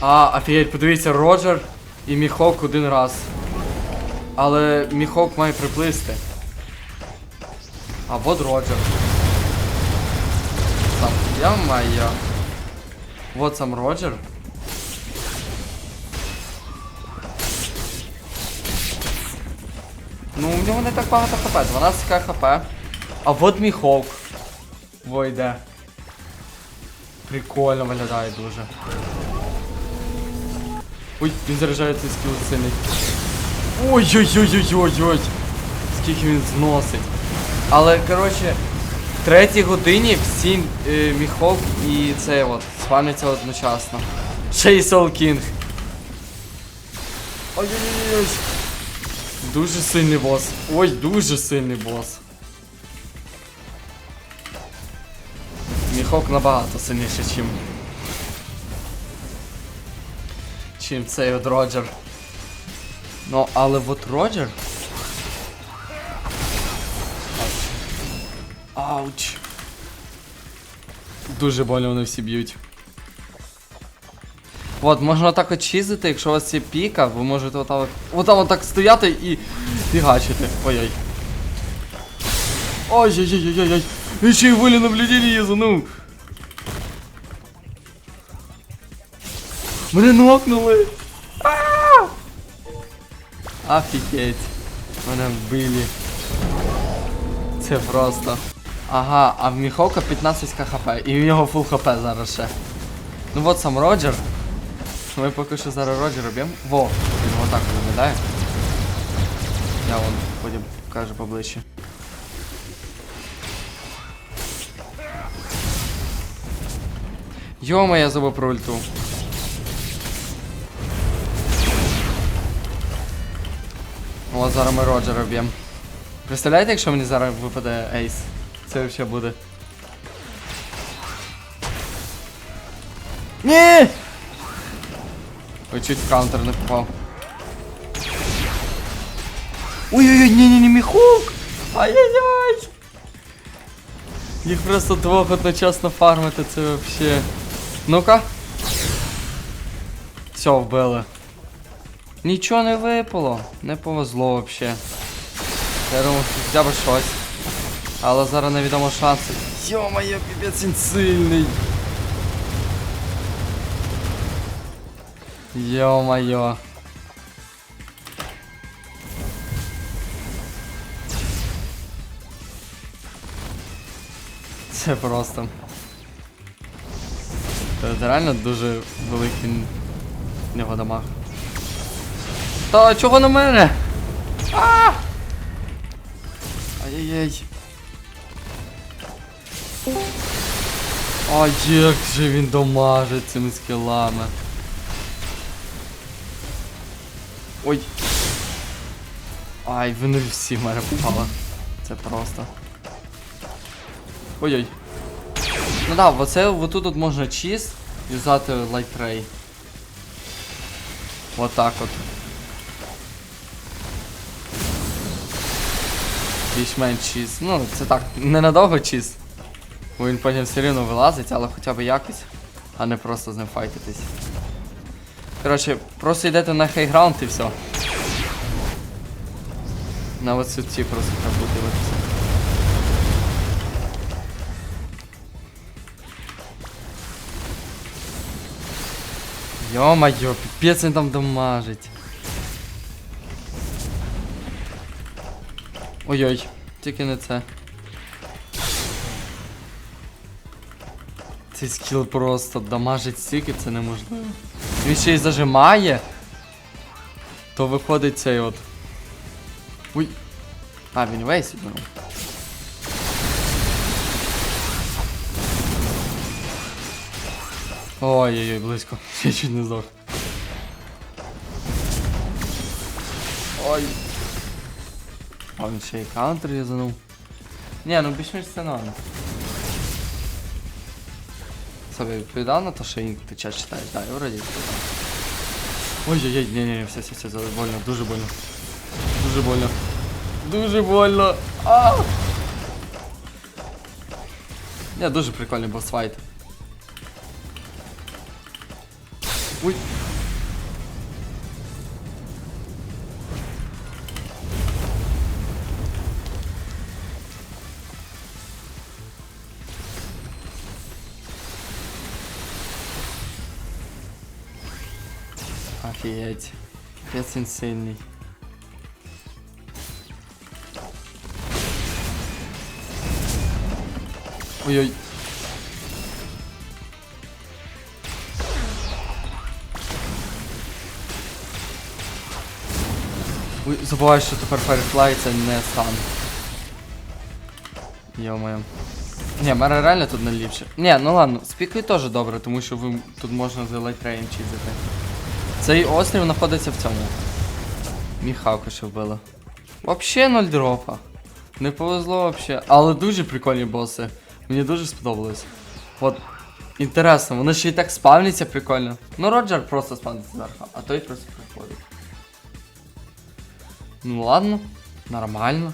А, офігеть, подивіться, Роджер і Міхок один раз. Але Міхок має приплисти. А вот Роджер. Сам. Я моя. Вот сам Роджер. Ну, у нього не так багато хп, 12к хп. А вот Міхок. Во йде. Прикольно виглядає дуже. Ой, він заряджає цей скіл сильний. Ой-ой-ой-ой-ой-ой. Скільки він зносить. Але, коротше, в третій годині всі е, міхов і це от спавняться одночасно. Ще й Soul King. Ой-ой-ой-ой. Дуже сильний бос. Ой, дуже сильний бос. Міхок набагато сильніше, чим. Чим цей от Роджер. Ну, але от Роджер. Ауч. Дуже больно вони всі б'ють. От, можна так от чизити, якщо у вас є піка, ви можете отак, отам отак стояти і фігачити. Ой-ой. Ой-ой-ой-ой-ой. Він ще й волі наблюдення їзанув. Мене нокнули. Офігеть. Мене вбили. Це просто. Ага, а в Міхока 15 хп. І в нього фул хп зараз ще. Ну от сам Роджер. Ми поки що зараз Роджера б'ємо. Во, він отак виглядає. Я вон потім покажу поближче. Йома, я забув про ульту. О, зараз ми Роджера б'ємо. Представляєте, якщо мені зараз випаде ейс? Це взагалі буде. Ні! Ой, чуть в каунтер не попав. Ой-ой-ой, ні-ні-ні, міхук! Ай-яй-яй! Їх просто двох одночасно фармити, це вообще. Ну-ка. Все, вбили. Нічого не випало. Не повезло вообще. Я думав, що хоча б щось. Але зараз невідомо шанси. Йо-моє, піпець він сильний. Йо-моє. Це просто. Це реально дуже великий дамаг. Та чого на мене? А! Ай-яй-яй. А як же він домажить цими скілами. Ой. Ай, вони всі мене попали. Це просто. Ой-ой. Ну да, оце отут от можна чиз юзати Light Ray. Вот так от. Більш-менш чиз. Ну, це так, ненадовго чиз. Бо він потім все рівно вилазить, але хоча б якось, а не просто з ним файтитись. Коротше, просто йдете на хейграунд і все. На висоті просто треба от все. Йо-моє, піпець він там дамажить. Ой-ой, тільки не це. Цей скіл просто дамажить стільки, це неможливо. Він ще й зажимає. То виходить цей от. Ой. А, він весь відмирав. Ой-ой-ой, близько. Я чуть не здох. Ой. А він ще й каунтер різанув. Ні, ну більш-менш це норм. Собі відповідав на те, що він ти час читаєш, да, я вроді. Ой-ой-ой, ні-ні, все, все, все, больно, дуже больно. Дуже больно. Дуже больно. А! Ні, дуже прикольний босфайт. Ой. Офігеть. Капець він. Ой-ой. Ой, забуваю, що тепер Firefly це не стан. Йо-моє. Ні, Мера реально тут. Ні, ну ладно, з пікою теж добре, тому що ви, тут можна за лайтрейн чизити. Цей острів знаходиться в цьому. Міхавка ще вбила. Вообще ноль дропа. Не повезло вообще. Але дуже прикольні боси. Мені дуже сподобалось. От. Інтересно, вони ще і так спавняться прикольно. Ну, Роджер просто спавниться зверху, а той просто приходить. Ну ладно, нормально.